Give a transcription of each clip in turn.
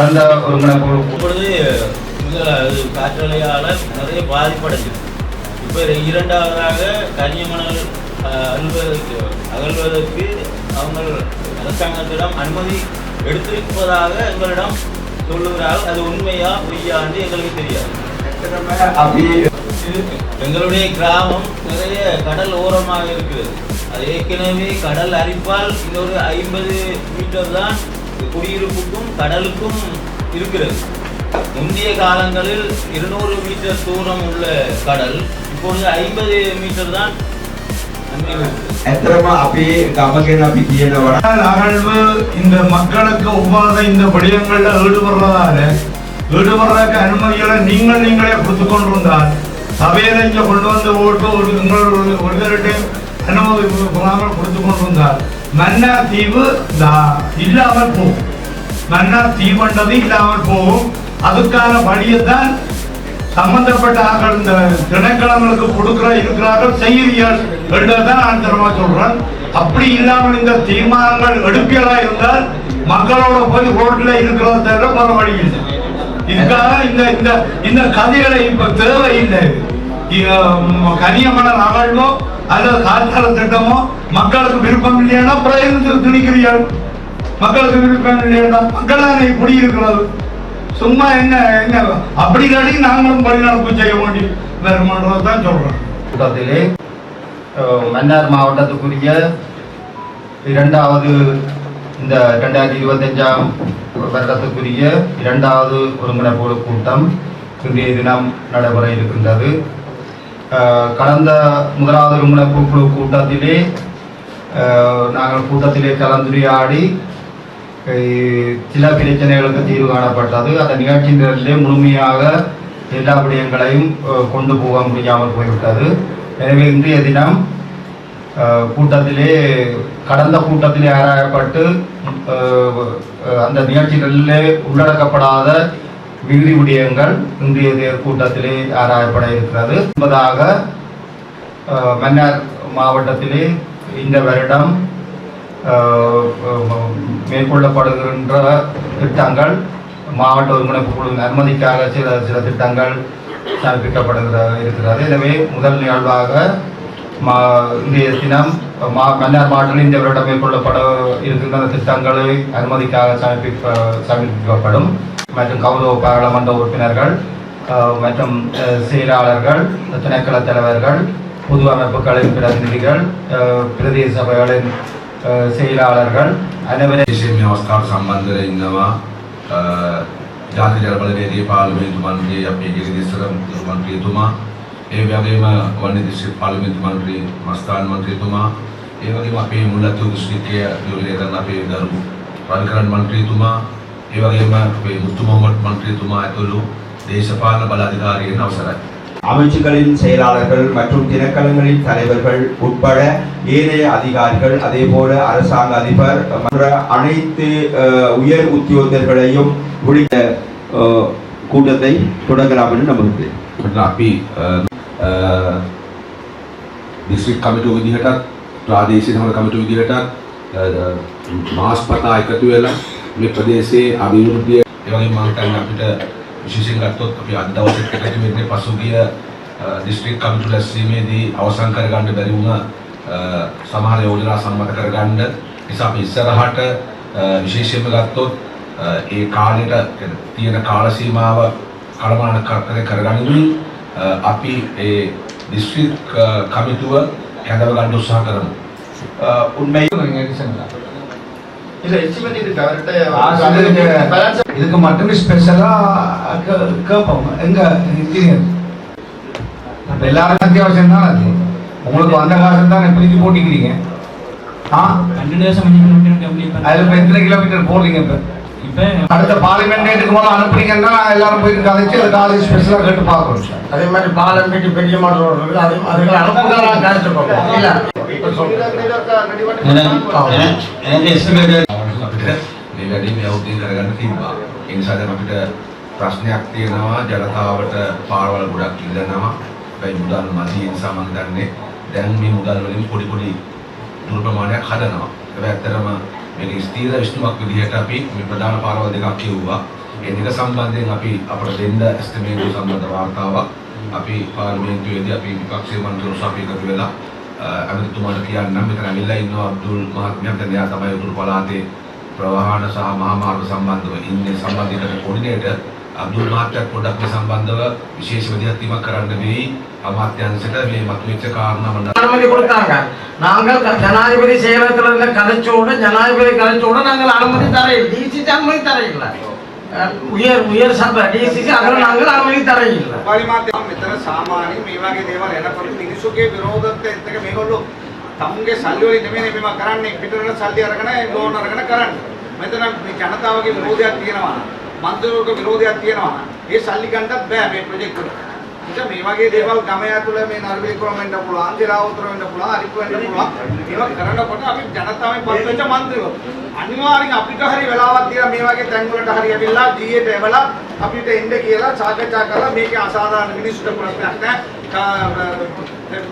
கடந்த ஒருங்கிணைப்பு இப்பொழுது காற்றலையால் நிறைய பாதிப்படைஞ்சிருக்கு இப்போ இரண்டாவதாக கனியமணல் அகழ்வதற்கு அகழ்வதற்கு அவங்க அரசாங்கத்திடம் அனுமதி எடுத்திருப்பதாக எங்களிடம் சொல்லுகிறார்கள். அது உண்மையா பொய்யான்னு எங்களுக்கு தெரியாது. எங்களுடைய கிராமம் நிறைய கடல் ஓரமாக இருக்கிறது. அது ஏற்கனவே கடல் அரிப்பால் இந்த ஒரு ஐம்பது மீட்டர் தான் குடியிருப்புக்கும் கடலுக்கும் இருக்கிறது. முந்தைய காலங்களில் இருநூறு மீட்டர் தூரம் உள்ள கடல் இப்பொழுது ஐம்பது மீட்டர் தான் அகழ்வு இந்த மக்களுக்கு ஒவ்வாத இந்த விடயங்கள்ல ஈடுபடுறதால ஈடுபடுறதுக்கு அனுமதிகளை நீங்கள் நீங்களே கொடுத்து கொண்டிருந்தால் சபையில இங்க கொண்டு வந்து ஓட்டு ஒரு உங்களோட ஒருவர்கிட்ட அனுமதி கொடுத்து கொண்டிருந்தால் மன்னா தீவு இல்லாமல் போகும். மன்னா தீவுன்றது இல்லாமல் போகும். அதுக்கான வழியை தான் சம்பந்தப்பட்ட ஆக்கள் இந்த திணைக்களங்களுக்கு கொடுக்கிற இருக்கிறார்கள். செய்தியால் என்றதான் நான் தரமா சொல்றேன். அப்படி இல்லாமல் இந்த தீர்மானங்கள் எடுப்பியலா இருந்தால் மக்களோட போய் ரோட்ல இருக்கிறத தவிர வர வழி இல்லை. இதுக்காக இந்த இந்த இந்த கதைகளை இப்ப தேவையில்லை. கனியமன கனியமணல் அகழ்வோ அல்லது காற்றால திட்டமோ மக்களுக்கு விருப்பம் இல்லையானா பிரயோகத்தில் திணிக்கிறீர்கள். மக்களுக்கு விருப்பம் இல்லையானா மக்கள் தானே குடியிருக்கிறது சும்மா என்ன என்ன அப்படி காட்டி நாங்களும் பணிநடப்பு செய்ய வேண்டி வருமானதை தான் சொல்றோம் கூட்டத்திலே மன்னார் மாவட்டத்துக்குரிய இரண்டாவது இந்த ரெண்டாயிரத்தி இருபத்தஞ்சாம் வருடத்துக்குரிய இரண்டாவது ஒருங்கிணைப்பு கூட்டம் இன்றைய தினம் நடைபெற இருக்கின்றது. கடந்த முதலாவது ஒருங்கிணைப்பு குழு கூட்டத்திலே நாங்கள் கூட்டத்திலே கலந்துரையாடி சில பிரச்சனைகளுக்கு தீர்வு காணப்பட்டது. அந்த நிகழ்ச்சி நிகழ்ச்சியிலே முழுமையாக எல்லா விடயங்களையும் கொண்டு போக முடியாமல் போய்விட்டது. எனவே இன்றைய தினம் கூட்டத்திலே கடந்த கூட்டத்திலே ஆராயப்பட்டு அந்த நிகழ்ச்சிகளிலே உள்ளடக்கப்படாத விகுதி விடயங்கள் இன்றைய கூட்டத்திலே ஆராயப்பட இருக்கிறது. என்பதாக மன்னார் மாவட்டத்திலே இந்த வருடம் மேற்கொள்ளப்படுகின்ற திட்டங்கள் மாவட்ட ஒருங்கிணைப்பு குழுவின் அனுமதிக்காக சில சில திட்டங்கள் சமர்ப்பிக்கப்படுகிற இருக்கிறது. எனவே முதல் நிகழ்வாக மா இன்றைய தினம் மா மன்னார் மாவட்டத்தில் இந்த வருடம் மேற்கொள்ளப்பட இருக்கின்ற திட்டங்களை அனுமதிக்காக சமர்ப்பிக்க சமர்ப்பிக்கப்படும் மற்றும் கௌரவ பாராளுமன்ற உறுப்பினர்கள் அஹ், மற்றும் அஹ், செயலாளர்கள் திணைக்கள தலைவர்கள் பொது அமைப்புகளின் பிரதிநிதிகள் அஹ், பிரதேச சபைகளின் அஹ், செயலாளர்கள் அனைவரும் විශේෂයෙන් මේ අවස්ථාවට සම්බන්ධ වෙලා ඉන්නවා අ, ජාතික ජල බලවේගයේ පාර්ලිමේන්තු මන්ත්‍රී අපේ ගෙරිදිස්සර මන්ත්‍රීතුමා ඒ වගේම වන්නේ දිස්ත්‍රික් පාර්ලිමේන්තු මන්ත්‍රී මස්තාන් මන්ත්‍රීතුමා ඒ වගේම අපේ මුල්ලත්තු දිස්ත්‍රික්කයේ නියෝජනය කරන අපේ ගරු රවිකරන් මන්ත්‍රීතුමා ඒ වගේම අපේ මුතු මොහමඩ් මන්ත්‍රීතුමා ඇතුළු දේශපාලන බලාධිකාරියන් අවසරයි அமைச்சுகளின் செயலாளர்கள் மற்றும் திணைக்களங்களின் தலைவர்கள் உட்பட ஏனைய அதிகாரிகள் அதே போல அரசாங்க அதிபர் மற்ற அனைத்து அஹ், உயர் உத்தியோகர்களையும் உள்ளிட்ட அஹ், கூட்டத்தை தொடங்கலாம் என்று நம்புகிறேன் අපි දිස්ත්‍රික් කමිටුව විදිහටත් ප්‍රාදේශීය සමග කමිටුව විදිහටත් මාස් පතා එකතු වෙලා මේ ප්‍රදේශයේ අභිවෘද්ධිය ඒ වගේම මම හිතන්නේ අපිට විශේෂයෙන් ගත්තොත් අපි අද දවසේ එකතු වෙන්නේ පසුගිය දිස්ත්‍රික් කමිටු රැස්වීමේදී අවසන් කරගන්න බැරි වුණ අ, සමහර යෝජනා සම්මත කරගන්න නිසා අපි ඉස්සරහට අ, විශේෂයෙන්ම ගත්තොත් අ, ඒ කාලෙට තියෙන කාල සීමාව කළමනාකරණය කරගනිමින් අ, අපි ඒ දිස්ත්‍රික් අ, කමිටුව කැඳව ගන්න උත්සාහ කරමු. உண்மை. இதுக்கு மட்டும் ஸ்பெஷலா கேட்போம். எங்க? இன்ஜினியர் எல்லாரும் அத்தியாவசியம் தான் அது. உங்களுக்கு வந்த காசு தான் பிரிச்சு போட்டிக்கிறீங்க ஆ? கண்டினியூஸாக அதுல இப்ப எத்தனை கிலோமீட்டர் போடுறீங்க இப்போ? அடுத்த பார்லிமெண்ட் டேட்டுக்கு போல அனுப்புறீங்கன்னா எல்லாரும் போய் கதைச்சு அது காலேஜ் ஸ்பெஷலா கேட்டு பார்க்கணும் சார் அதே மாதிரி பாலம் கட்டி பெரிய மாற்றம் இருக்கு அது அதுகளை அனுப்புதான் நான் கழிச்சுக்கோங்க இல்ல இப்ப சொல்றேன் எனக்கு எஸ்டிமேட் අපිට මේ වැඩේ මේ අවුරුද්දේ කරගන්න තිබ්බා. ඒ නිසා දැන් අපිට ප්‍රශ්නයක් තියෙනවා ජනතාවට පාරවල් ගොඩක් ඉල්ලනවා. හැබැයි මුදල් මදි ඒ නිසා මම හිතන්නේ දැන් මේ මුදල් වලින් පොඩි පොඩි දුර ප්‍රමාණයක් හදනවා. හැබැයි ඇත්තටම මේක ස්ථීර විශ්නුවක් විදිහට අපි මේ ප්‍රධාන පාරවල් දෙකක් කියුවා. ඒ දෙක සම්බන්ධයෙන් අපි අපට දෙන්න ඇස්තමේන්තු සම්බන්ධ වාර්තාවක් අපි පාර්ලිමේන්තුවේදී අපි විපක්ෂයේ මන්ත්‍රීවරු සභාවේ එකතු වෙලා අ, ඇමතිතුමාට කියන්නම්. මෙතන ඇවිල්ලා ඉන්නවා අබ්දුල් මහත්මයා. දැන් එයා තමයි උතුරු පළාතේ ප්‍රවාහන සහ මහා මාර්ග සම්බන්ධව ඉන්නේ. සම්බන්ධීකරණ කොඩිනේටර් අබ්දුල් මහත්තයා පොඩ්ඩක් මේ සම්බන්ධව විශේෂ විදිහක් කරන්න වෙයි අමාත්‍යංශයට මේ මතුවෙච්ච කාරණා මම அனுமதி கொடுத்தாங்க நாங்கள் க- ஜனாதிபதி செயலகத்தில் இருந்த கதைச்சோடு ஜனாதிபதி கதைச்சோடு நாங்கள் அனுமதி தர டிசிசி அனுமதி தர இல்லை அஹ் உயர் உயர் சபை டிசிசி அதில் நாங்கள் அனுமதி தர இல்லை පරිමාත්‍යම මෙතන සාමාන්‍යයෙන් මේ වගේ දේවල් එනකොට මිනිස්සුගේ විරෝධත්වයත් එක්ක මේගොල්ලෝ තමුන්ගේ සල්ලි වලින් නෙමෙයි මේවා කරන්නේ පිටරට සල්ලි අරගෙන ලෝන් අරගෙන කරන්නේ. මෙතන මේ ජනතාවගේ විරෝධයක් තියෙනවා නම් මන්ත්‍රීවරුගේ විරෝධයක් තියෙනවා නම් ඒ සල්ලි ගන්නත් බෑ මේ ප්‍රොජෙක්ට් වලට. නිසා මේ වගේ දේවල් ගම ඇතුළේ මේ නර්වේ ක්‍රම වෙන්න පුළුවන්, දිරාවතර වෙන්න පුළුවන්, අරිප්පු වෙන්න පුළුවන්. ඒවා කරනකොට අපි ජනතාවෙන් පත්වෙච්ච මන්ත්‍රීවරු අනිවාර්යෙන් අපිට හරි වෙලාවක් තියලා මේ වගේ තැන් වලට හරි ඇවිල්ලා ජීයට එවලා අපිට එන්න කියලා සාකච්ඡා කරලා මේකේ අසාධාරණ මිනිස්සුන්ට ප්‍රශ්නයක් නැහැ.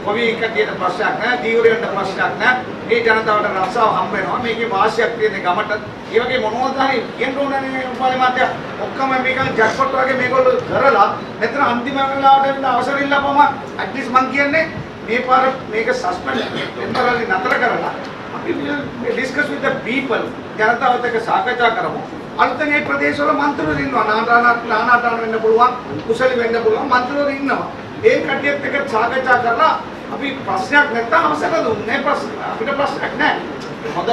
කොවි කටියට ප්‍රශ්නයක් නැහැ. දීවරයන්ට ප්‍රශ්නයක් නැහැ. මේ ජනතාවට රස්සාව හම්බ වෙනවා. මේකේ වාසියක් තියෙන ගමට. ඒ වගේ මොනවද හරි කියන්න ඕනනේ උපාලි මාත්‍ය. ඔක්කොම මේක ජැක්පොට් වගේ මේගොල්ලෝ කරලා මෙතන අන්තිම වෙලාවට එන්න අවසර ඉල්ලපම ඇට්ලිස්ට් මං කියන්නේ මේ පාර මේක සස්පෙන්ඩ් ටෙම්පරරි නතර කරලා අපි ඩිස්කස් විත් ද පීපල් ජනතාවත් එක්ක සාකච්ඡා කරමු. අලුතෙන් මේ ප්‍රදේශවල මන්ත්‍රීවරු ඉන්නවා. නානාට නානාටාන වෙන්න පුළුවන්, කුසලි වෙන්න පුළුවන් මන්ත්‍රීවරු ඉන්නවා. ඒ කට්ටියත් එක්ක සාකච්ඡා කරලා අපි ප්‍රශ්නයක් නැත්තම් අවසර දුන්නේ ප්‍රශ්න. අපිට ප්‍රශ්නයක් නැහැ. හොඳ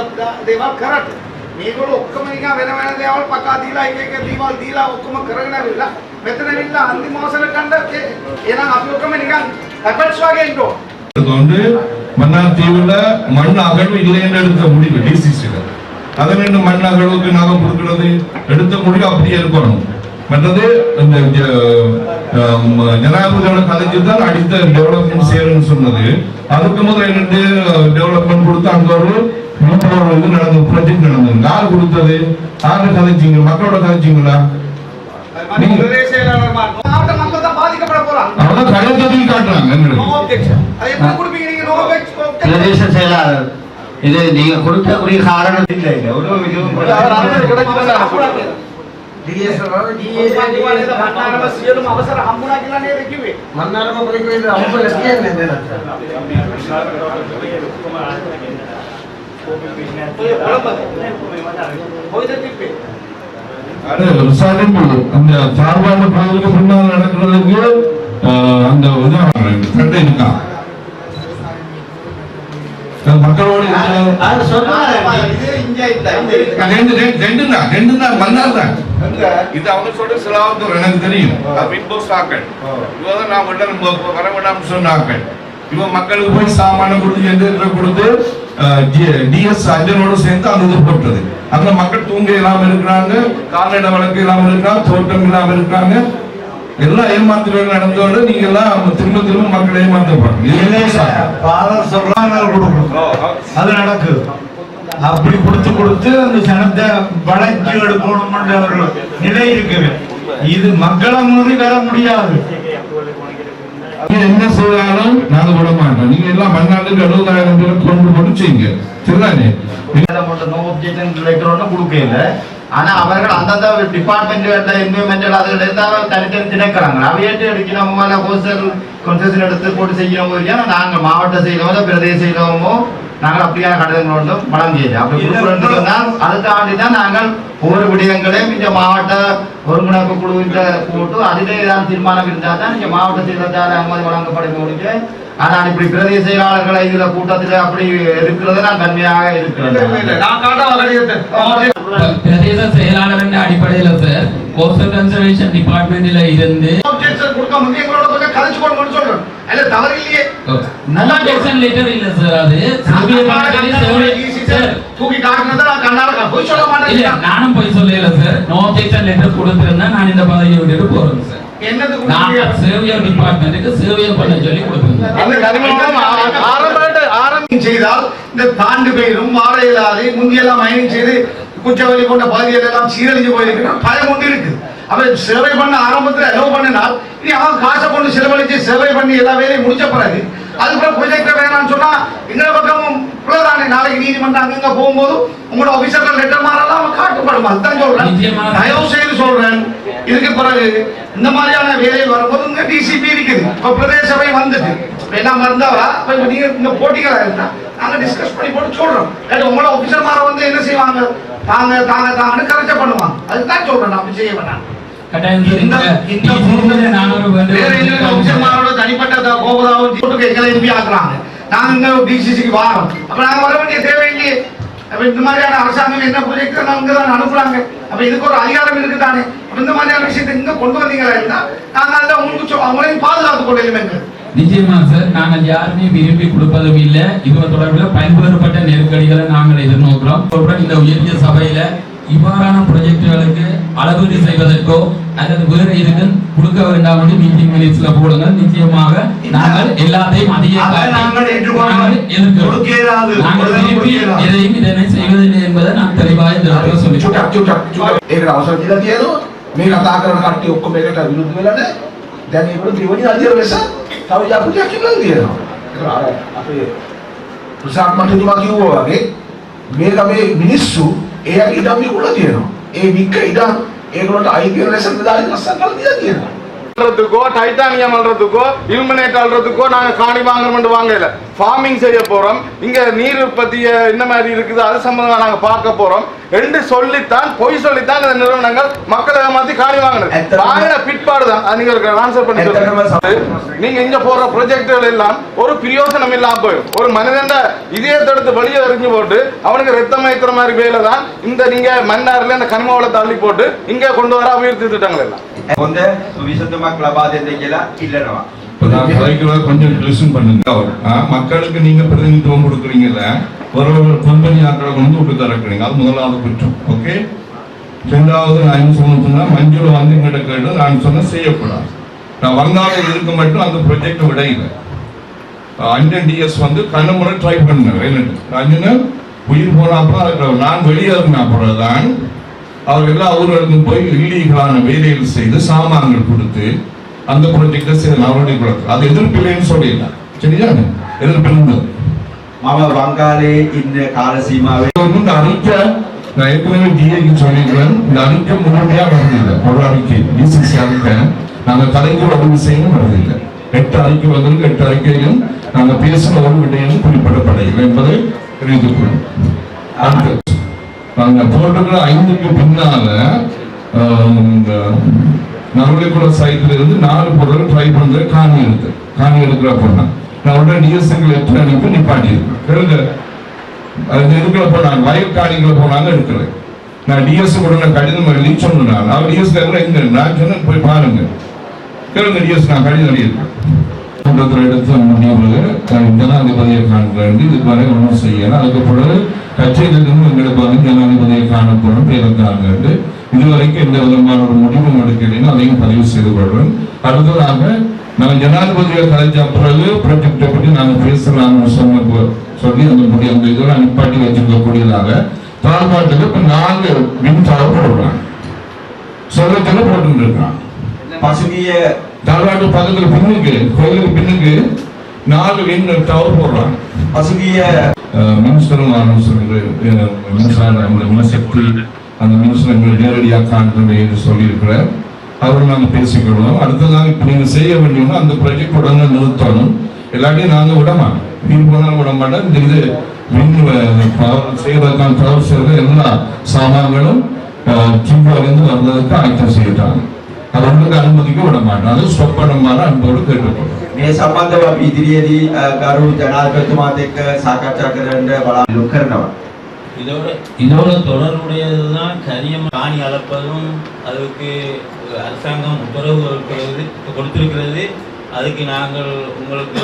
දේවල් කරත් මේගොල්ලෝ ඔක්කොම නිකන් වෙන වෙන දේවල් පකා දීලා එක එක දේවල් දීලා ඔක්කොම කරගෙන ඇවිල්ලා මෙතන ඇවිල්ලා අන්තිම අවසර ගන්න එහෙනම් අපි ඔක්කොම නිකන් ඇපල්ස් වගේ ඉන්නෝ வந்து மன்னார் தீவுல மண் அகழ்வு இல்லைன்னு எடுத்த முடிவு டிசிசில பதினெண்டு மண் அகழ்வுக்கு நாங்க கொடுக்கிறது எடுத்த முடிவு அப்படியே இருக்கணும் மற்றது இந்த அஹ், ஜனாதிபதியோட கதைச்சு தான் அடுத்த டெவலப்மெண்ட் செய்யணும்னு சொன்னது அதுக்கு முதல்ல என்னட்டு டெவலப்மெண்ட் கொடுத்து அங்க ஒரு இது நடந்தது ப்ராஜெக்ட் நடந்தது யார் கொடுத்தது யாரு கதைச்சிங்க மக்களோட கதைச்சிங்களா அவங்க கழுத்ததையும் காட்டுறாங்க இது நீங்க கொடுக்கக்கூடிய காரணம் இல்லை සියලුම අවසර හම්බුණා කියලා නේද කිව්වේ? மன்னாரம குறைக்கிறது அவங்க லட்சியம் என்ன ඔය කොළඹද? කොයිද තිබ්බේ? அது விசாரணை அந்த சார்பான பகுதிக்கு பின்னால் நடக்கிறதுக்கு ஆஹ், அந்த உதாரணம் சண்டை தான் இது அவங்க சொல்ற சிலாவத்தூர் எனக்கு தெரியும். இவங்க நான் விட வர விடாம சொன்ன ஆக்கள் இவன் மக்களுக்கு போய் சாமான கொடுத்து எந்திர கொடுத்து டிஎஸ் அஞ்சனோடு சேர்ந்து அந்த இது போட்டது. அந்த மக்கள் தூங்க இல்லாம இருக்கிறாங்க கால்நடை வழக்கு இல்லாம இருக்கிறாங்க தோட்டம் இல்லாம இருக்கிறாங்க எல்லாம் ஏமாத்துறது நடந்தோட நீங்க எல்லாம் திரும்ப திரும்ப மக்களை ஆக்கள். பாலர் சொல்றாங்க அது நடக்குது. அப்படி கொடுத்து கொடுத்து அந்த சனத்தை வளைச்சு எடுக்கணும்ன்ற ஒரு நிலை இருக்குது. இது மக்களை மீறி வர முடியாது. என்ன செய்தாலும் நாங்க விட மாட்டோம். நீங்க எல்லாம் மண்ணாளுக்கு எழுபதாயிரம் பேரை கொண்டு போட்டு செய்யுங்க சரிதானே? நோ ஒப்ஜெக்ஷன் லெட்டர் கொடுக்கல ஆனா அவர்கள் அந்தந்த டிபார்ட்மெண்ட் என்விரான்மெண்டல் அதுல இருந்தாலும் தனித்தனி திணைக்கிறாங்க. அவையேற்று எடுக்கணும் மேல ஹோஸ்டல் கன்செஷன் எடுத்து போட்டு செய்யணும் போது நாங்க மாவட்ட செயலமோ பிரதேச செயலமோ நாங்கள் அப்படியான கடிதங்கள் ஒன்றும் வழங்கியது அப்படி சொன்னால் அதுக்காண்டி தான் நாங்கள் ஒவ்வொரு விடயங்களையும் இந்த மாவட்ட ஒருங்கிணைப்பு குழுவின் போட்டு அதிலே ஏதாவது தீர்மானம் இருந்தால் தான் இங்க மாவட்ட செயலத்தால் அனுமதி வழங்கப்படும் முடிஞ்சு ஆனால் இப்படி பிரதேச செயலாளர்களை இதுல கூட்டத்தில் அப்படி இருக்கிறது நான் கண்மையாக இருக்கிறேன். பிரதேச செயலாளர் அடிப்படையில சார் கோஸ்டல் கன்சர்வேஷன் டிபார்ட்மெண்ட்ல இருந்து இல்ல சார் அது. இல்ல நானும் போய் சொல்லல சார் நோ லெட்டர் கொடுத்திருந்தா நான் இந்த பதவியை விட்டுட்டு போறேன் சார்? சேவியர் டிபார்ட்மெண்ட்டுக்கு சேவியர் பண்ண சொல்லி செய்தால் இந்த தாண்டு பெயரும் மாற இயலாது முந்தியெல்லாம் மைனிங் செய்து குச்சவெளி போன்ற பகுதிகள் எல்லாம் சீரழிஞ்சு போயிருக்கிற பயம் கொண்டு இருக்கு. அவன் சேவை பண்ண ஆரம்பத்தில் அலோவ் பண்ணினால் இனி அவன் காசை கொண்டு செலவழிச்சு சேவை பண்ணி எல்லா வேலையும் முடிச்ச பிறகு அதுக்கப்புறம் ப்ரொஜெக்ட வேணாம்னு சொன்னா எங்க பக்கமும் உள்ளதானே நாளைக்கு நீதிமன்றம் அங்கங்க போகும்போது உங்களோட ஆபீசர்கள் லெட்டர் மாறலாம் அவன் காட்டுப்படும்? அதுதான் சொல்றேன். தயவு செய்து சொல்றேன். இதுக்கு பிறகு இந்த மாதிரியான வேலை வரும்போது இந்த டிசிபி இருக்குது. இப்போ பிரதேச சபை வந்துட்டு எல்லாம் மறந்தாவா? இப்ப நீங்க இந்த போட்டிகளா இருந்தா நாங்க டிஸ்கஸ் பண்ணி போட்டு சொல்றோம். இல்லாட்டி உங்களோட ஆபீசர் மார வந்து என்ன செய்வாங்க? தாங்க தாங்க தாங்கன்னு கரெக்டா பண்ணுவாங்க. அதுதான் சொல்றேன் நான் செய்ய வேணாம் தனிப்பட்ட எங்களை எம்பி ஆக்குறாங்க. நாங்க டிசிசிக்கு வாரோம். அப்ப நாங்க வர வேண்டிய தேவை இல்லையே அப்ப இந்த மாதிரியான அரசாங்கம் என்ன ப்ரொஜெக்ட் தான் அனுப்புறாங்க. அப்ப இதுக்கு ஒரு அதிகாரம் இருக்குதானே? அப்ப இந்த மாதிரியான விஷயத்தை இங்க கொண்டு வந்தீங்களா இருந்தா நாங்க அதில் உங்களுக்கு அவங்களையும் பாதுகாத்து கொள்ளையிலுமே நிச்சயமா சார். நாங்கள் யாருமே விரும்பி கொடுப்பதும் இல்லை. இது தொடர்பில் பயன்படுத்தப்பட்ட நெருக்கடிகளை நாங்கள் எதிர்நோக்கிறோம். இந்த உயரிய சபையில இவ்வாறான ப்ரொஜெக்டுகளுக்கு அளவீடு செய்வதற்கோ அல்லது வேறு எதுக்கும் கொடுக்க வேண்டாம் என்று மீட்டிங் மினிட்ஸ்ல போடுங்க நிச்சயமாக நாங்கள் எல்லாத்தையும் அதிக எதையும் இதனை செய்வதில்லை என்பதை நான் தெளிவாக இந்த அளவில் சொல்லி అవసరం ఏదో మీరు అదాకరణ కట్టి ఒక్క మేకట කරන කට්ටිය ඔක්කොම ඒකට විරුද්ධ වෙලා නැහැ දැන් ඒකට දෙවනි අධ්‍යයන ලෙස තව යකුටියක් ඉල්ලන් තියෙනවා ඒක අර අපේ ප්‍රසාද් මන්ත්‍රීතුමා කිව්වා වගේ මේ ගමේ මිනිස්සු ඒ අය ඉඩම් විකුණලා තියෙනවා ඒ වික්ක ඉඩම් ඒගොල්ලන්ට අයිති වෙන ලෙස නිලධාරීන් අස්සම් කරලා දීලා තියෙනවා அல்றதுக்கோ டைட்டானியம் அல்றதுக்கோ இலுமினேட் அல்றதுக்கோ நாங்க காணி வாங்குறோம்னு வாங்கல ஃபார்மிங் செய்ய போறோம் இங்க நீர் உற்பத்திய என்ன மாதிரி இருக்குது அது சம்பந்தமா நாங்க பார்க்க போறோம் என்று சொல்லித்தான் பொய் சொல்லித்தான் அந்த நிறுவனங்கள் மக்களை ஏமாத்தி காணி வாங்கினது. வாங்கின பிற்பாடு தான். நீங்க ஆன்சர் பண்ணி நீங்க இங்க போற ப்ரொஜெக்டுகள் எல்லாம் ஒரு பிரியோசனம் இல்லாம போயிடும். ஒரு மனிதன் இதயத்தெடுத்து வெளியே எறிஞ்சு போட்டு அவனுக்கு ரத்தம் வைக்கிற மாதிரி வேலை தான் இந்த நீங்க மன்னாரில் இந்த கனிம வளத்தை அள்ளி போட்டு இங்க கொண்டு வர அபிவிருத்தி திட்டங்கள் எல்லாம். வந்து சுவிசத்தமா கிளபாதேந்திக்கலாம் இல்லைனவா கொஞ்சம் லிசன் பண்ணுங்க. மக்களுக்கு நீங்க பிரதிநிதித்துவம் கொடுக்குறீங்கல்ல ஒரு கொம்பனி ஆட்களை கொண்டு விட்டு திறக்கிறீங்க அது முதலாவது குற்றம் ஓகே? ரெண்டாவது நான் என்ன சொன்னா மஞ்சள் வந்து எங்கிட்ட கேட்டு நான் சொன்ன செய்யக்கூடாது. நான் வங்காளம் இருக்க மட்டும் அந்த ப்ரொஜெக்ட் விடையில அண்ணன் டிஎஸ் வந்து கண்ணு ட்ரை பண்ணுங்க வேணுட்டு அண்ணன் உயிர் போனப்ப நான் வெளியேறின அப்புறம் தான் அவர் எல்லா ஊர்களுக்கும் போய் இல்லீகலான வேலைகள் செய்து சாமான்கள் கொடுத்து அந்த ப்ரொஜெக்டை செய்து நடவடிக்கை கொடுத்து அது எதிர்ப்பில்லைன்னு சொல்லிடலாம் சரியா எதிர்ப்பில்லை මම වංගාලේ ඉන්න කාල සීමාවේ இந்த அறிக்கை நான் ஏற்கனவே டிஏக்கு சொல்லியிருக்கிறேன் இந்த அறிக்கை முழுமையா வருதில்லை ஒரு அறிக்கை டிசிசி அறிக்கை நாங்க கலைஞர் ஒரு விஷயமும் வருதில்லை எட்டு அறிக்கை வந்திருக்கு எட்டு அறிக்கையிலும் நாங்க பேசின ஒரு விடயம் குறிப்பிடப்படவில்லை என்பதை தெரிவித்துக் கொள்ளும் அடுத்து நாங்க போட்டிருக்கிற ஐந்துக்கு பின்னால ஆஹ், இந்த சைட்ல இருந்து நாலு பொருள் ட்ரை பண்ற காணி எடுத்து காணி எடுக்கிற பொண்ணா. நான் உடனே டிஎஸ்எங்கள் லெட்டர் அனுப்பி நிப்பாட்டி இருக்கேன் அது போனாங்க. வயல் காணிகளை போனாங்க எடுக்கிறேன் நான் டிஎஸ் உடனே கடிதம் எழுதி சொன்னேன். நான் அவர் டிஎஸ் எங்க? நான் சொன்னேன் போய் பாருங்க. கேளுங்க டிஎஸ் நான் கடிதம் எழுதியிருக்கேன். கூட்டத்தில் எடுத்த முடிவு ஜனாதிபதியை காண்கிறேன் இதுக்கு வரை ஒன்றும் செய்யலாம் அதுக்கு பிறகு கட்சியிலிருந்து எங்களுக்கு வந்து ஜனாதிபதியை காணப்படும் பேருந்தாங்க இதுவரைக்கும் எந்த விதமான ஒரு முடிவும் எடுக்கலைன்னு அதையும் பதிவு செய்து கொள்வேன் அடுத்ததாக நான் ஜனாதிபதியை கலைஞ்ச பிறகு ப்ராஜெக்டை பற்றி நாங்கள் பேசலாம்னு சொன்ன சொல்லி அந்த முடிய அந்த இதெல்லாம் நிப்பாட்டி வச்சுக்கக்கூடியதாக தாழ்பாட்டுக்கு இப்போ நாலு மின்சாரம் போடுறாங்க. சொல்லத்தில் போட்டு இருக்கான் பசுங்கிய தாழ்பாட்டு பக்கத்தில் பின்னுக்கு கோயிலுக்கு பின்னுக்கு நாலு வின் டவர் போடுறாங்க. பசுங்கிய மின்சாரம் மின்சார சக்தி அந்த மின்சக்தி அந்த மின்சாரங்கள் நேரடியாக காண்றது என்று சொல்லியிருக்கிறார் அவரும் நாங்கள் பேசிக்கொள்வோம் அடுத்ததாக இப்போ நீங்கள் செய்ய வேண்டியதுன்னா அந்த ப்ராஜெக்ட் உடனே நிறுத்தணும் எல்லாத்தையும் நாங்கள் விட மாட்டோம் வீண் போனாலும் விட மாட்டோம் இந்த இது மின் பவர் செய்வதற்கான பவர் செய்கிற எல்லா சாமான்களும் சிம்பாலிருந்து வர்றதுக்கு ஆயத்தம் செய்யட்டாங்க அது ஒன்றுக்கு அனுமதிக்க விட மாட்டோம் அது ஸ்டொப் பண்ணுமாறு அன்போடு கேட்டுக்கொள்ளும் මේ සම්බන්ධව අපි ඉදිරියේදී අ, ගරු ජනාධිපතිතුමාත් එක්ක සාකච්ඡා කරන්න බලාපොරොත්තු කරනවා. இதோட இதோட தொடர்புடையதுதான் கரியம் காணி அளப்பதும் அதுக்கு அரசாங்கம் உத்தரவு கொடுக்கிறது கொடுத்திருக்கிறது. அதுக்கு நாங்கள் உங்களுக்கு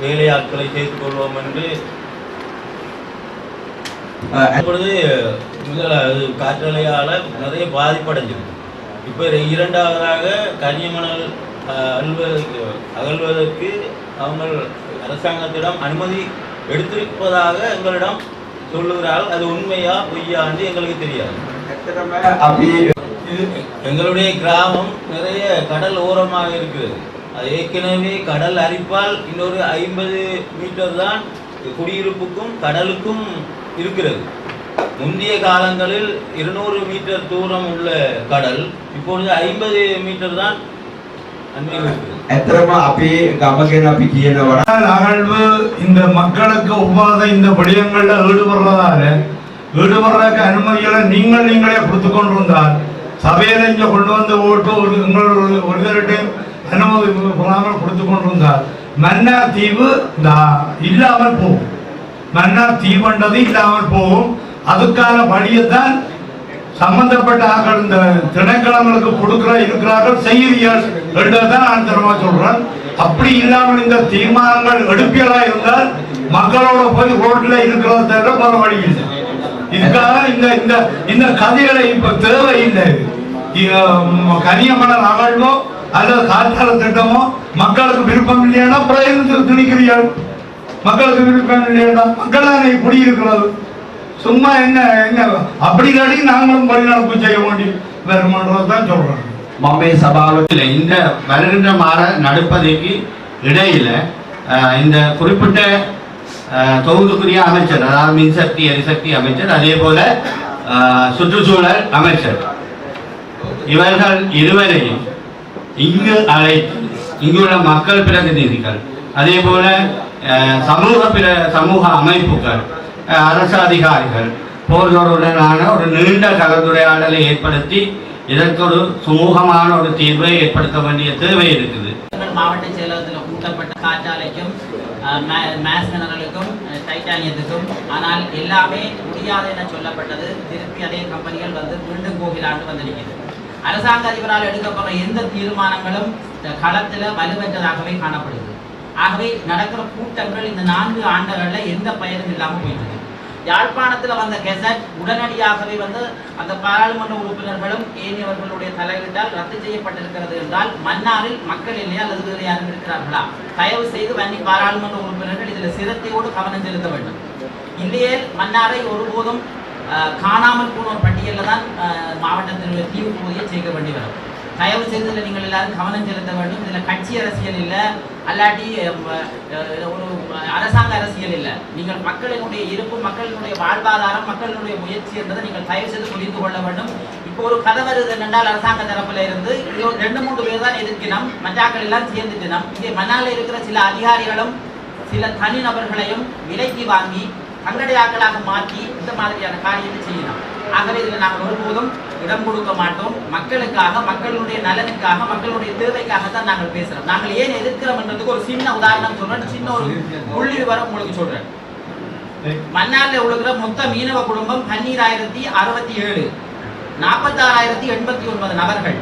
வேலையாட்களை சேர்த்துக் கொள்வோம் என்று. அப்பொழுது அது காற்றலையால் நிறைய பாதிப்படைஞ்சிருக்கு. இப்போ இரண்டாவதாக கனியமணல் அஹ், அகழ்வதற்கு அவங்க அரசாங்கத்திடம் அனுமதி எடுத்திருப்பதாக எங்களிடம் சொல்லுகிறார்கள் அது உண்மையா பொய்யான்னு எங்களுக்கு தெரியாது. எங்களுடைய கிராமம் நிறைய கடல் ஓரமாக இருக்கிறது. அது ஏற்கனவே கடல் அரிப்பால் இன்னொரு ஐம்பது மீட்டர் தான் குடியிருப்புக்கும் கடலுக்கும் இருக்கிறது. முந்தைய காலங்களில் இருநூறு மீட்டர் தூரம் உள்ள கடல் இப்பொழுது ஐம்பது மீட்டர் தான் எத்தனமா அப்பயே எங்க அம்மாக்கே அப்படி கீழே அகழ்வு இந்த மக்களுக்கு ஒவ்வாத இந்த விடயங்கள்ல ஈடுபடுறதால ஈடுபடுறதுக்கு அனுமதிகளை நீங்கள் நீங்களே கொடுத்து கொண்டிருந்தால் சபையில இங்க கொண்டு வந்து ஓட்டு ஒரு உங்களோட ஒருவர்கிட்டையும் அனுமதி பெறாமல் கொடுத்து கொண்டிருந்தார் மன்னார் தீவு இல்லாமல் போகும் மன்னார் தீவுன்றது இல்லாமல் போகும் அதுக்கான வழியை தான் சம்பந்தப்பட்ட ஆக்கள் இந்த திணைக்களங்களுக்கு கொடுக்கிற இருக்கிறார்கள் செய்தியால் என்றதான் நான் திறமா சொல்றேன். அப்படி இல்லாமல் இந்த தீர்மானங்கள் எடுப்பியலா இருந்தால் மக்களோட போய் ரோட்ல இருக்கிறத தவிர வேற வழி இல்லை. இதுக்காக இந்த இந்த இந்த கதைகளை இப்ப தேவை இல்லை ம், கனியமலர் அகழ்வோ அல்லது காற்றால திட்டமோ மக்களுக்கு விருப்பம் இல்லையானா பிரயோஜனத்துக்கு திணிக்கிறீர்கள் மக்களுக்கு விருப்பம் இல்லையானா மக்கள் தானே குடியிருக்கிறது? சும்மா என்ன என்ன அப்படி காட்டி நாங்களும் பலிநடப்பு செய்ய வேண்டி வருமானது தான் சொல்றாங்க. பாம்பே சபாவில் இந்த வருகின்ற மாற நடப்பதைக்கு இடையில இந்த குறிப்பிட்ட தொகுதிக்குரிய அமைச்சர் அதாவது மின்சக்தி எரிசக்தி அமைச்சர் அதே போல சுற்றுச்சூழல் அமைச்சர் இவர்கள் இருவரையும் இங்கு அழைத்து இங்குள்ள மக்கள் பிரதிநிதிகள் அதே போல சமூக பிற சமூக அமைப்புகள் அரசு அதிகாரிகள் போன்றவருடனான ஒரு நீண்ட கலந்துரையாடலை ஏற்படுத்தி இதற்கு ஒரு சுமூகமான ஒரு தீர்வை ஏற்படுத்த வேண்டிய தேவை இருக்குது. மாவட்ட செயலகத்தில் கூட்டப்பட்ட காற்றாலைக்கும் மேஸ் மினரலுக்கும் டைட்டானியத்துக்கும் ஆனால் எல்லாமே முடியாது என சொல்லப்பட்டது. திருப்பி அதே கம்பெனிகள் வந்து மீண்டும் கோகிலாண்டு வந்திருக்கிறது அரசாங்க அதிபரால் எடுக்கப்படுற எந்த தீர்மானங்களும் களத்தில் வலுவற்றதாகவே காணப்படுது ஆகவே நடக்கிற கூட்டங்கள் இந்த நான்கு ஆண்டுகளில் எந்த பயனும் இல்லாமல் போயிட்டு யாழ்ப்பாணத்தில் வந்த கெசட் உடனடியாகவே வந்து அந்த பாராளுமன்ற உறுப்பினர்களும் ஏனியவர்களுடைய தலையீட்டால் ரத்து செய்யப்பட்டிருக்கிறது என்றால் மன்னாரில் மக்கள் இல்லையா அல்லது வேறு யாரும் இருக்கிறார்களா? தயவு செய்து வன்னி பாராளுமன்ற உறுப்பினர்கள் இதில் சிரத்தையோடு கவனம் செலுத்த வேண்டும். இல்லையே மன்னாரை ஒருபோதும் அஹ், காணாமல் போன பட்டியலில் தான் மாவட்டத்தினுடைய தீவு பகுதியை சேர்க்க வேண்டி வரும். தயவு செய்து இதில் நீங்கள் எல்லாரும் கவனம் செலுத்த வேண்டும். இதில் கட்சி அரசியல் இல்லை அல்லாட்டி ஒரு அரசாங்க அரசியல் இல்லை. நீங்கள் மக்களினுடைய இருப்பு மக்களினுடைய வாழ்வாதாரம் மக்களினுடைய முயற்சி என்பதை நீங்கள் தயவு செய்து புரிந்து கொள்ள வேண்டும். இப்போ ஒரு கதை வருது என்னென்றால் அரசாங்க தரப்பில் இருந்து ரெண்டு மூன்று பேர் தான் எதிர்க்கினோம். மஜாக்கள் எல்லாம் சேர்ந்துட்டினோம். இங்கே மன்னால இருக்கிற சில அதிகாரிகளும் சில தனிநபர்களையும் விலைக்கு வாங்கி தங்கடையாக்களாக மாற்றி இந்த மாதிரியான காரியத்தை செய்யலாம். ஆகவே இதில் நாங்கள் ஒருபோதும் இடம் கொடுக்க மாட்டோம். மக்களுக்காக மக்களுடைய நலனுக்காக மக்களுடைய தேவைக்காக தான் நாங்கள் பேசுறோம். நாங்கள் ஏன் எதிர்க்கிறோம் என்றதுக்கு ஒரு சின்ன உதாரணம் சொல்றேன். சின்ன ஒரு புள்ளி விவரம் உங்களுக்கு சொல்றேன். மன்னார்ல உழுகிற மொத்த மீனவ குடும்பம் பன்னீராயிரத்தி அறுபத்தி ஏழு. நாற்பத்தாறாயிரத்தி எண்பத்தி ஒன்பது நபர்கள்.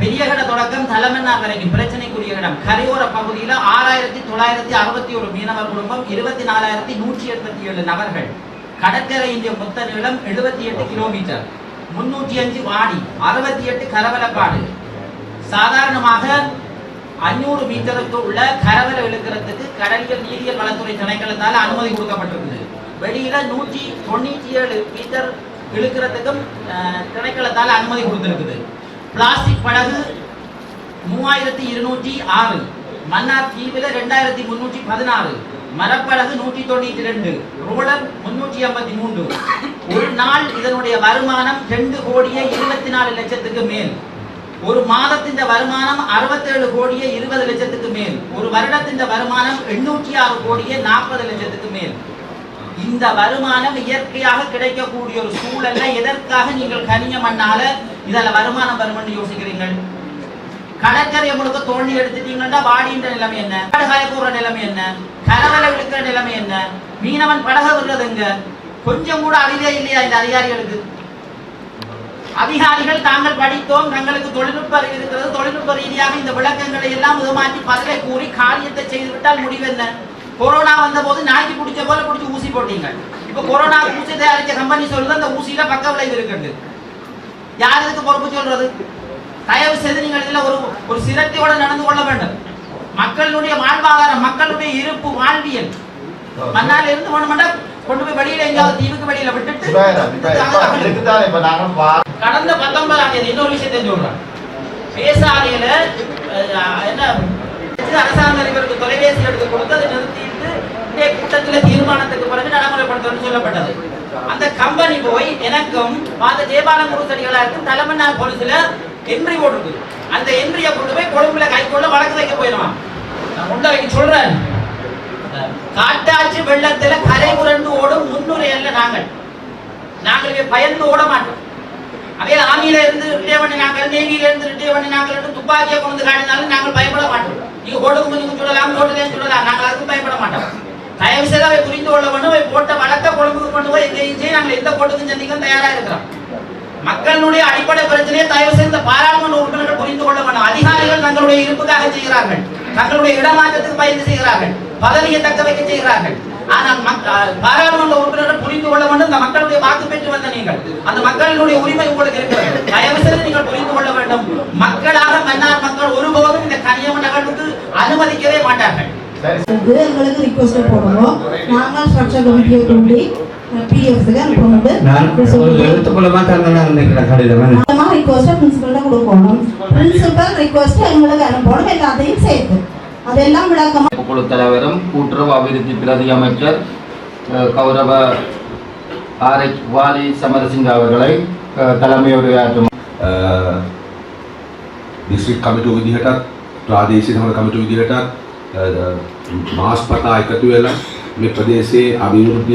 பெரியகட தொடக்கம் தலைமன்னார் வரைக்கும் பிரச்சனைக்குரிய இடம். கரையோர பகுதியில் ஆறாயிரத்தி தொள்ளாயிரத்தி அறுபத்தி ஒரு மீனவர் குடும்பம் இருபத்தி நாலாயிரத்தி நூற்றி எண்பத்தி ஏழு நபர்கள். கடற்கரை இந்திய மொத்த நீளம் எழுபத்தி எட்டு கிலோமீட்டர் முன்னூற்றி அஞ்சு வாடி அறுபத்தி எட்டு கரவலப்பாடு. சாதாரணமாக அஞ்சூறு மீட்டருக்கு உள்ள கரவலை இழுக்கிறதுக்கு கடலியல் நீரியல் வளத்துறை திணைக்களத்தால் அனுமதி கொடுக்கப்பட்டிருக்குது. வெளியில நூற்றி தொண்ணூற்றி ஏழு மீட்டர் இழுக்கிறதுக்கும் திணைக்களத்தால் அனுமதி கொடுத்திருக்குது. பிளாஸ்டிக் படகு மூவாயிரத்தி இருநூற்றி ஆறு மன்னார் தீவில் ரெண்டாயிரத்தி முன்னூற்றி பதினாறு மரப்பலகு நூற்றி தொண்ணூற்றி ரெண்டு ரோலர் முன்னூற்றி ஐம்பத்தி மூன்று. ஒரு நாள் இதனுடைய வருமானம் ரெண்டு கோடியே இருபத்தி நாலு லட்சத்துக்கு மேல். ஒரு மாதத்தின் வருமானம் அறுபத்தேழு கோடியே இருபது லட்சத்துக்கு மேல். ஒரு வருடத்தின் வருமானம் எண்ணூற்றி ஆறு கோடியே நாற்பது லட்சத்துக்கு மேல். இந்த வருமானம் இயற்கையாக கிடைக்கக்கூடிய ஒரு சூழல்ல எதற்காக நீங்கள் கனிய மண்ணால இதில் வருமானம் வரும்னு யோசிக்கிறீர்கள்? கடற்கரை முழுக்க தோண்டி எடுத்துட்டீங்கன்னா வாடின்ற நிலைமை என்ன? படகாய நிலைமை என்ன? கலவலை இருக்கிற நிலைமை என்ன? மீனவன் படக விடுறதுங்க கொஞ்சம் கூட அறிவே இல்லையா இந்த அதிகாரிகளுக்கு? அதிகாரிகள் தாங்கள் படித்தோம் தங்களுக்கு தொழில்நுட்ப அறிவு இருக்கிறது. தொழில்நுட்ப ரீதியாக இந்த விளக்கங்களை எல்லாம் மாற்றி பதிலை கூறி காரியத்தை செய்துவிட்டால் முடிவு என்ன? கொரோனா வந்த போது நாய்க்கு பிடிச்ச போல பிடிச்சி ஊசி போட்டீங்க. இப்ப கொரோனா ஊசி தயாரிச்ச கம்பெனி சொல்லுது அந்த ஊசியில பக்க விளைவு இருக்குது யார் இதுக்கு பொறுப்பு சொல்றது? தயவு செய்து நீங்கள் இதுல ஒரு ஒரு சிரத்தையோட நடந்து கொள்ள வேண்டும். மக்களுடைய வாழ்வாதாரம் மக்களுடைய இருப்பு வாழ்வியல். மன்னால இருந்து வேணுமெண்டா கொண்டு போய் வெளியில எங்கேயாவது தீவுக்கு வெளியில விட்டுட்டு கடந்த பத்தொன்பதாம் தேதி இன்னொரு விஷயத்தை சொல்றேன். பேசாலையில என்ன? அரசாங்க அதிபருக்கு தொலைபேசி எடுத்து கொடுத்து அதை நிறுத்திட்டு கூட்டத்தில் தீர்மானத்துக்கு பிறகு நடைமுறைப்படுத்தணும்னு சொல்லப்பட்டது. அந்த கம்பெனி போய் எனக்கும் மாத ஜெயபாலம் குருசடிகளா இருக்கும் தலைமன்னார் போலீஸ்ல என்ட்ரி போட்டிருக்கு அந்த என்ட்ரியை கொண்டு போய் கொழும்புல கை கொள்ள வழக்கு வைக்க போயிடுவான். நான் வைக்க சொல்றேன். காட்டாற்று வெள்ளத்துல கரை புரண்டு ஓடும் முன்னுரை அல்ல நாங்கள். நாங்கள் பயந்து ஓட மாட்டோம். அதே ஆமியில இருந்து ரிட்டையர் பண்ணினாங்க நேவியில இருந்து பண்ணி பண்ணினாங்க துப்பாக்கியை கொண்டு வந்து காட்டினாலும் நாங்கள் பயப்பட மாட்டோம். நீங்க ஓடுக்கு கொஞ்சம் சொல்லலாம் ஓட்டுலேன்னு சொல்லலாம் நாங்கள் அதுக்கும் பயப்பட மாட்டோம். தயவு செய்து அவை புரிந்து கொள்ள வேண்டும். அவை போட்ட வழக்க கொழும்புக்கு கொண்டு போய் எங்கேயும் நாங்கள் எந்த கோட்டுக்கும் சந்திக்கும் தயாரா இருக்கிறோம். மக்களுடைய அடிப்படை பிரச்சனையை தயவு செய்து பாராளுமன்ற உறுப்பினர்கள் புரிந்து கொள்ள வேண்டும். அதிகாரிகள் தங்களுடைய இருப்புக்காக செய்கிறார்கள். தங்களுடைய இடமாற்றத்துக்கு பயந்து செய்கிறார்கள். பதவியை தக்க வைக்க செய்கிறார்கள். ஆனால் பாராளுமன்ற உறுப்பினர்கள் புரிந்து கொள்ள வேண்டும். இந்த மக்களுடைய வாக்கு பெற்று வந்த நீங்கள். அந்த மக்களினுடைய உரிமை உங்களுக்கு இருக்கிறது. தயவு செய்து நீங்கள் புரிந்து கொள்ள வேண்டும். மக்களாக மன்னார் மக்கள் ஒருபோதும் இந்த கனியம நகர்வுக்கு அனுமதிக்கவே மாட்டார்கள். எங்களுக்கு ரிக்வஸ்ட் போடுவோம் நாங்கள் ஸ்ட்ரக்சர் கமிட்டியை கூட்டி பிஎஃப்ஸுக்கு அனுப்பும்போது எழுத்துக்குள்ளமா தரணும் நினைக்கிறேன் கடிதம் அந்த மாதிரி ரிக்வஸ்ட்டை பிரின்சிபல்கிட்ட கொடுக்கணும் பிரின்சிபல் ரிக்வஸ்ட் எங்களுக்கு அனுப்பணும் எல்லாத்தையும் சேர்த்து அதெல்லாம் விளக்கமாக குழு தலைவரும் கூட்டுறவு அபிவிருத்தி பிரதி அமைச்சர் அஹ், கௌரவ ஆரை வாலி சமரசிங்க அவர்களை அஹ், தலைமையுரையாற்றும் දිස්ත්‍රික් කමිටු විදිහටත් ප්‍රාදේශීය සමග කමිටු විදිහටත් මාස් පතා එකතු වෙලා මේ ප්‍රදේශයේ අභිවෘද්ධිය